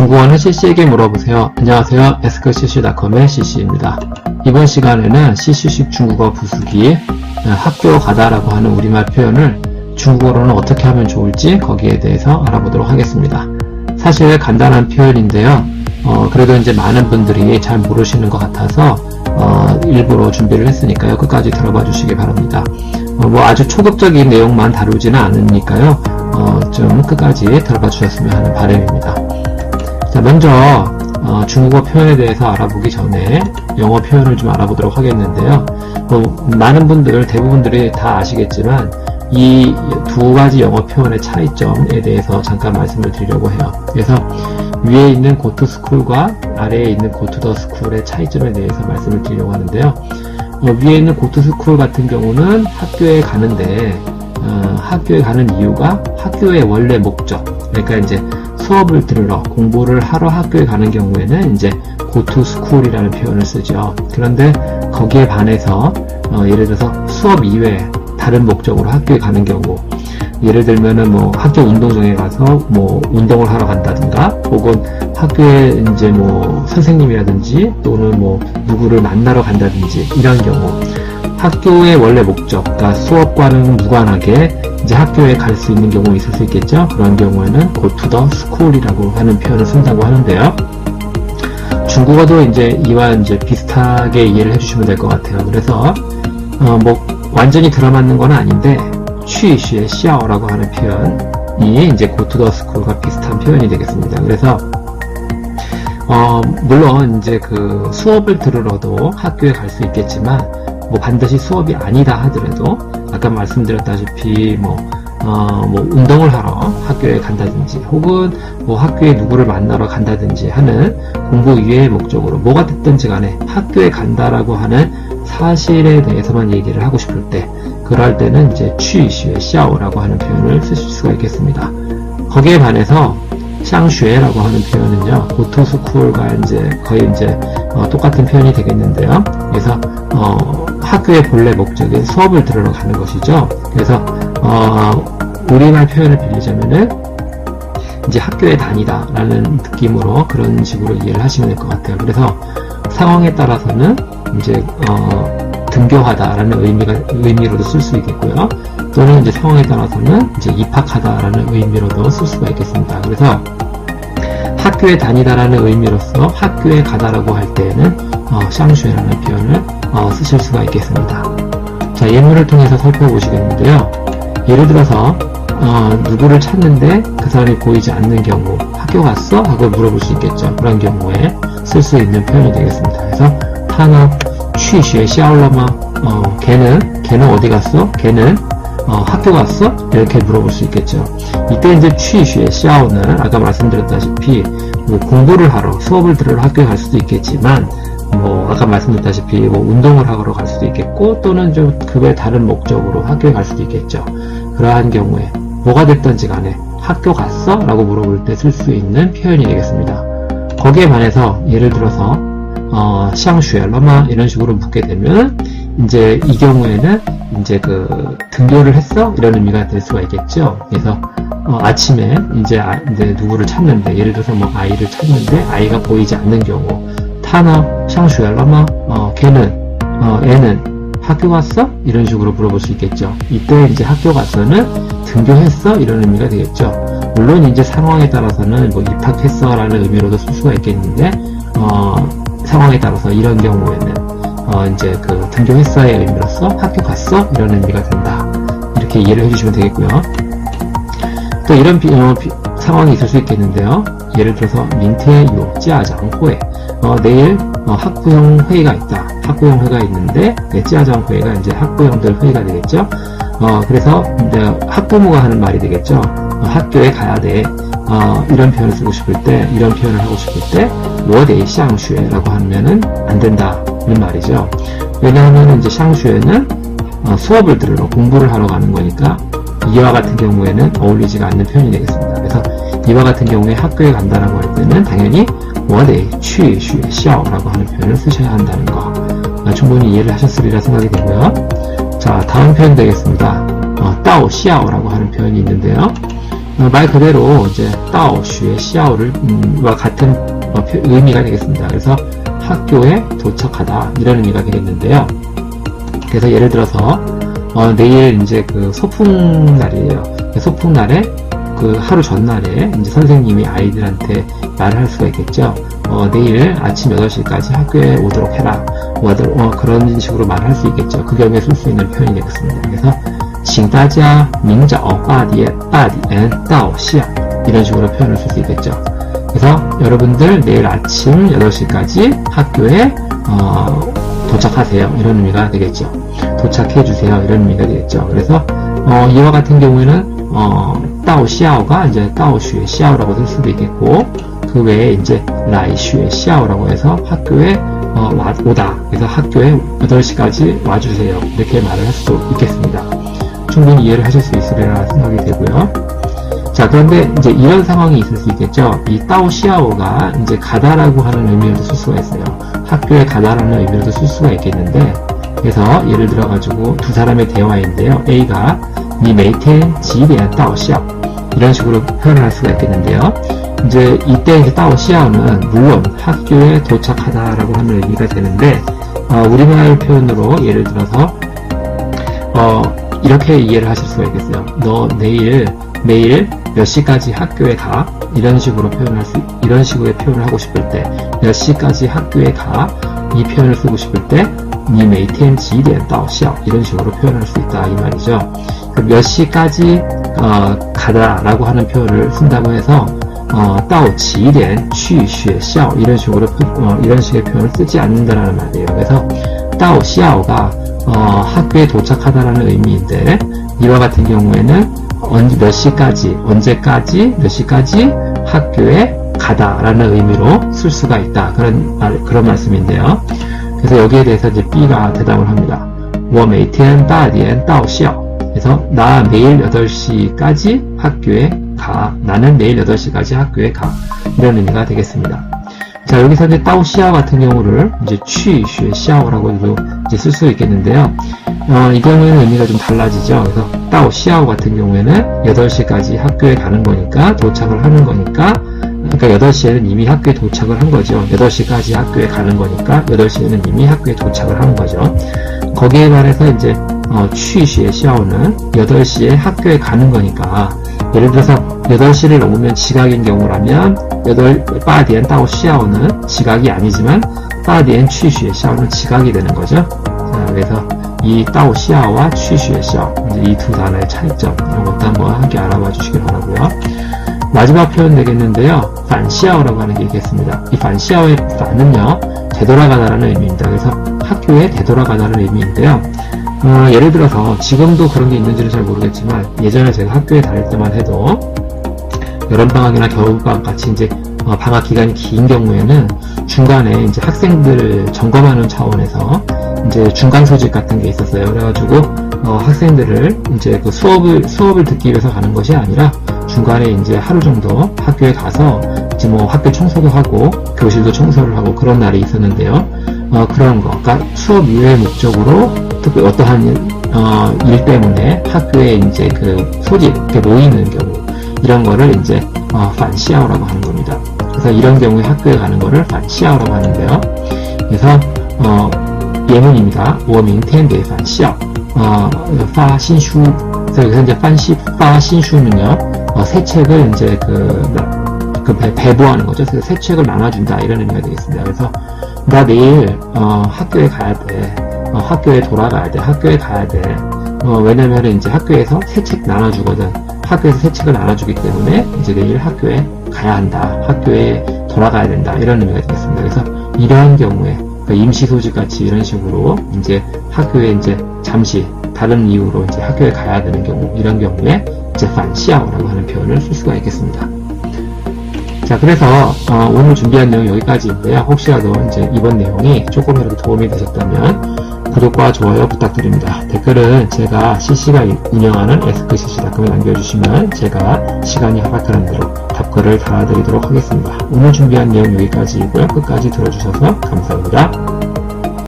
중국어는 CC에게 물어보세요. 안녕하세요. 에스크CC.com의 CC입니다. 이번 시간에는 CC식 중국어 부수기 학교 가다라고 하는 우리말 표현을 중국어로는 어떻게 하면 좋을지 거기에 대해서 알아보도록 하겠습니다. 사실 간단한 표현인데요. 어, 그래도 이제 많은 분들이 잘 모르시는 것 같아서 어, 일부러 준비를 했으니까요. 끝까지 들어봐 주시기 바랍니다. 어, 뭐 아주 초급적인 내용만 다루지는 않으니까요. 어, 좀 끝까지 들어봐 주셨으면 하는 바람입니다. 자, 먼저 어, 중국어 표현에 대해서 알아보기 전에 영어 표현을 좀 알아보도록 하겠는데요. 뭐, 많은 분들, 대부분들이 다 아시겠지만 이 두 가지 영어 표현의 차이점에 대해서 잠깐 말씀을 드리려고 해요. 그래서 위에 있는 school과 아래에 있는 school의 차이점에 대해서 말씀을 드리려고 하는데요. 어, 위에 있는 school 같은 경우는 학교에 가는데 어, 학교에 가는 이유가 학교의 원래 목적 그러니까 이제 수업을 들으러 공부를 하러 학교에 가는 경우에는 이제 go to school이라는 표현을 쓰죠. 그런데 거기에 반해서 어, 예를 들어서 수업 이외에 다른 목적으로 학교에 가는 경우 예를 들면은 뭐 학교 운동장에 가서 뭐 운동을 하러 간다든가 혹은 학교에 이제 뭐 선생님이라든지 또는 뭐 누구를 만나러 간다든지 이런 경우 학교의 원래 목적, 그러니까 수업과는 무관하게 이제 학교에 갈 수 있는 경우 있을 수 있겠죠. 그런 경우에는 the school이라고 하는 표현을 쓴다고 하는데요. 중국어도 이제 이와 이제 비슷하게 이해를 해주시면 될 것 같아요. 그래서 어 뭐 완전히 들어맞는 건 아닌데 취시의 시아오라고 하는 표현이 이제 the school과 비슷한 표현이 되겠습니다. 그래서 어 물론 이제 그 수업을 들으러도 학교에 갈 수 있겠지만 뭐 반드시 수업이 아니다 하더라도 아까 말씀드렸다시피 뭐, 어, 뭐 운동을 하러 학교에 간다든지 혹은 뭐 학교에 누구를 만나러 간다든지 하는 공부 이외의 목적으로 뭐가 됐든지 간에 학교에 간다라고 하는 사실에 대해서만 얘기를 하고 싶을 때 그럴 때는 이제 취시의 샤오라고 하는 표현을 쓰실 수가 있겠습니다. 거기에 반해서 샹쉐라고 하는 표현은요, 고토스쿨과 이제 거의 이제 어, 똑같은 표현이 되겠는데요. 그래서 어, 학교의 본래 목적인 수업을 들으러 가는 것이죠. 그래서 어, 우리말 표현을 빌리자면은 이제 학교에 다니다라는 느낌으로 그런 식으로 이해를 하시면 될 것 같아요. 그래서 상황에 따라서는 이제 어, 등교하다라는 의미가 의미로도 쓸 수 있겠고요. 또는 이제 상황에 따라서는 이제 입학하다라는 의미로도 쓸 수가 있겠습니다. 그래서 학교에 다니다라는 의미로서 학교에 가다라고 할 때에는 어, 샹슈에라는 표현을 어, 쓰실 수가 있겠습니다. 자, 예문을 통해서 살펴보시겠는데요. 예를 들어서 어, 누구를 찾는데 그 사람이 보이지 않는 경우 학교 갔어? 하고 물어볼 수 있겠죠. 그런 경우에 쓸 수 있는 표현이 되겠습니다. 그래서 하나 취시에 샤올러마 어, 걔는 걔는 어디 갔어? 걔는 어, 학교 갔어? 이렇게 물어볼 수 있겠죠. 이때 이제 취시의 샤오는 아까 말씀드렸다시피 뭐 공부를 하러 수업을 들으러 학교에 갈 수도 있겠지만 뭐 아까 말씀드렸다시피 뭐 운동을 하러 갈 수도 있겠고 또는 좀 그 외 다른 목적으로 학교에 갈 수도 있겠죠. 그러한 경우에 뭐가 됐던지 간에 학교 갔어? 라고 물어볼 때 쓸 수 있는 표현이 되겠습니다. 거기에 반해서 예를 들어서 어, 샹슈에 러마 이런 식으로 묻게 되면 이제 이 경우에는 이제 그 등교를 했어 이런 의미가 될 수가 있겠죠. 그래서 어, 아침에 이제, 아, 이제 누구를 찾는데 예를 들어서 뭐 아이를 찾는데 아이가 보이지 않는 경우 타너 샹슈에 러마 어, 걔는 어, 애는 학교 갔어? 이런 식으로 물어볼 수 있겠죠. 이때 이제 학교 가서는 등교했어? 이런 의미가 되겠죠. 물론 이제 상황에 따라서는 뭐 입학했어 라는 의미로도 쓸 수가 있겠는데, 어, 상황에 따라서 이런 경우에는, 어, 이제 그 등교 했어의 의미로서 학교 갔어? 이런 의미가 된다. 이렇게 이해를 해주시면 되겠고요. 또 이런 비, 어, 비, 상황이 있을 수 있겠는데요. 예를 들어서 민트의 요, 짜장회. 어, 내일 어, 학부형 회의가 있다. 학부형 회의가 있는데 네, 짜장 회의가 이제 학부형들 회의가 되겠죠. 어, 그래서 학부모가 하는 말이 되겠죠. 어, 학교에 가야 돼. 어, 이런 표현을 쓰고 싶을 때, 이런 표현을 하고 싶을 때, 我得 샹슈에라고 하면은 안 된다는 말이죠. 왜냐하면 이제 샹슈에는 어, 수업을 들으러 공부를 하러 가는 거니까 이와 같은 경우에는 어울리지가 않는 표현이 되겠습니다. 그래서 이와 같은 경우에 학교에 간다라고 할 때는 당연히 워데이, 취, 슈, 셔라고 하는 표현을 쓰셔야 한다는 거 아, 충분히 이해를 하셨으리라 생각이 되고요. 자, 다음 표현 되겠습니다. 어, 따오, 시아오라고 하는 표현이 있는데요. 어, 말 그대로 이제 따오, 슈의 시아오를 음, 와 같은 어, 표, 의미가 되겠습니다. 그래서 학교에 도착하다 이런 의미가 되겠는데요. 그래서 예를 들어서 어, 내일 이제 그 소풍 날이에요. 소풍 날에 그 하루 전날에 이제 선생님이 아이들한테 말을 할 수가 있겠죠. 어, 내일 아침 8시까지 학교에 오도록 해라. 뭐, 어, 그런 식으로 말을 할 수 있겠죠. 그 경우에 쓸 수 있는 표현이 되겠습니다. 그래서 请大家明早八点八点到校 이런 식으로 표현을 쓸 수 있겠죠. 그래서 여러분들 내일 아침 8시까지 학교에 어, 도착하세요. 이런 의미가 되겠죠. 도착해 주세요. 이런 의미가 되겠죠. 그래서 어, 이와 같은 경우에는 어, 따오 시아오가 이제 따오 슈에 시아오라고 쓸 수도 있겠고 그 외에 이제 라이 슈에 시아오라고 해서 학교에 어, 와- 오다. 그래서 학교에 8시까지 와주세요. 이렇게 말을 할수 있겠습니다. 충분히 이해를 하실 수 있으리라 생각이 되고요. 자, 그런데 이제 이런 상황이 있을 수 있겠죠. 이 따오시아오가 이제 가다라고 하는 의미로도 쓸 수가 있어요. 학교에 가다라는 의미로도 쓸 수가 있겠는데, 그래서 예를 들어가지고 두 사람의 대화인데요. A가 니 메이텐 지리안 따오시아 이런 식으로 표현을 할 수가 있겠는데요. 이제 이때 이제 따오시아오는 물론 학교에 도착하다라고 하는 의미가 되는데, 어, 우리말 표현으로 예를 들어서 어, 이렇게 이해를 하실 수가 있겠어요. 너 내일, 내일 몇 시까지 학교에 가 이런 식으로 표현할 수 이런 식으로 표현을 하고 싶을 때 몇 시까지 학교에 가 이 표현을 쓰고 싶을 때 니 메이티엔 지디엔 다오시아 이런 식으로 표현할 수 있다 이 말이죠. 그 몇 시까지 어, 가다라고 하는 표현을 쓴다고 해서 어, 따오 지디엔 취学校 이런 식으로 어, 이런 식의 표현을 쓰지 않는다라는 말이에요. 그래서 따오 시아오가 어, 학교에 도착하다라는 의미인데 이와 같은 경우에는 언제 몇 시까지 언제까지 몇 시까지 학교에 가다라는 의미로 쓸 수가 있다 그런 말, 그런 말씀인데요. 그래서 여기에 대해서 이제 B가 대답을 합니다. 我每天八点到校 그래서 나 매일 8시까지 학교에 가. 나는 매일 8시까지 학교에 가. 이런 의미가 되겠습니다. 자, 여기서 이제 따오 시아 같은 경우를 이제 취, 쉐, 시아오라고 이제 쓸 수 있겠는데요. 어, 이 경우에는 의미가 좀 달라지죠. 그래서 따오 시아오 같은 경우에는 8시까지 학교에 가는 거니까, 도착을 하는 거니까, 그러니까 8시에는 이미 학교에 도착을 한 거죠. 8시까지 학교에 가는 거니까, 8시에는 이미 학교에 도착을 한 거죠. 거기에 반해서 이제, 어, 취시의 시아오는 8시에 학교에 가는 거니까, 예를 들어서 8시를 넘으면 지각인 경우라면 8, 빠디엔 따오 시아오는 지각이 아니지만 빠디엔 취시의 시아오는 지각이 되는 거죠. 자, 그래서 이 따오 시아오와 취시의 시아오 이두 단어의 차이점 이런 것도 한번 함께 알아봐 주시기 바라고요. 마지막 표현 되겠는데요. 반시아오라고 하는 게 있겠습니다. 이 반시아오의 반은요, 되돌아가다라는 의미입니다. 그래서 학교에 되돌아가다는 의미인데요. 어, 예를 들어서 지금도 그런 게 있는지는 잘 모르겠지만 예전에 제가 학교에 다닐 때만 해도 여름방학이나 겨울방학 같이 이제 어, 방학 기간이 긴 경우에는 중간에 이제 학생들을 점검하는 차원에서 이제 중간 소집 같은 게 있었어요. 그래가지고 어, 학생들을 이제 그 수업을 수업을 듣기 위해서 가는 것이 아니라 중간에 이제 하루 정도 학교에 가서 이제 뭐 학교 청소도 하고 교실도 청소를 하고 그런 날이 있었는데요. 어, 그런 거, 그러니까 수업 이외의 목적으로 특히 그 어떠한 어, 일 때문에 학교에 이제 그 소집, 모이는 경우, 이런 거를 이제, 어, 반시아오라고 하는 겁니다. 그래서 이런 경우에 학교에 가는 거를 반시아오라고 하는데요. 그래서, 어, 예문입니다. 워밍텐데 반시아. 어, 파신슈. 그래서 이제 반시, 파신슈는요, 어, 새 책을 이제 그, 그 배, 부하는 거죠. 그래서 새 책을 나눠준다. 이런 의미가 되겠습니다. 그래서, 나 내일, 어, 학교에 가야 돼. 어, 학교에 돌아가야 돼. 학교에 가야 돼. 어, 왜냐면 이제 학교에서 새 책 나눠주거든. 학교에서 새 책을 나눠주기 때문에 이제 내일 학교에 가야 한다. 학교에 돌아가야 된다. 이런 의미가 되겠습니다. 그래서 이러한 경우에 그러니까 임시 소집 같이 이런 식으로 이제 학교에 이제 잠시 다른 이유로 이제 학교에 가야 되는 경우 이런 경우에 이제 반시아오라고 하는 표현을 쓸 수가 있겠습니다. 자, 그래서 어, 오늘 준비한 내용 여기까지인데요. 혹시라도 이제 이번 내용이 조금이라도 도움이 되셨다면 구독과 좋아요 부탁드립니다. 댓글은 제가 CC가 운영하는 에스크CC.com에 남겨주시면 제가 시간이 허락하는 대로 답글을 달아드리도록 하겠습니다. 오늘 준비한 내용 여기까지이고요. 끝까지 들어주셔서 감사합니다.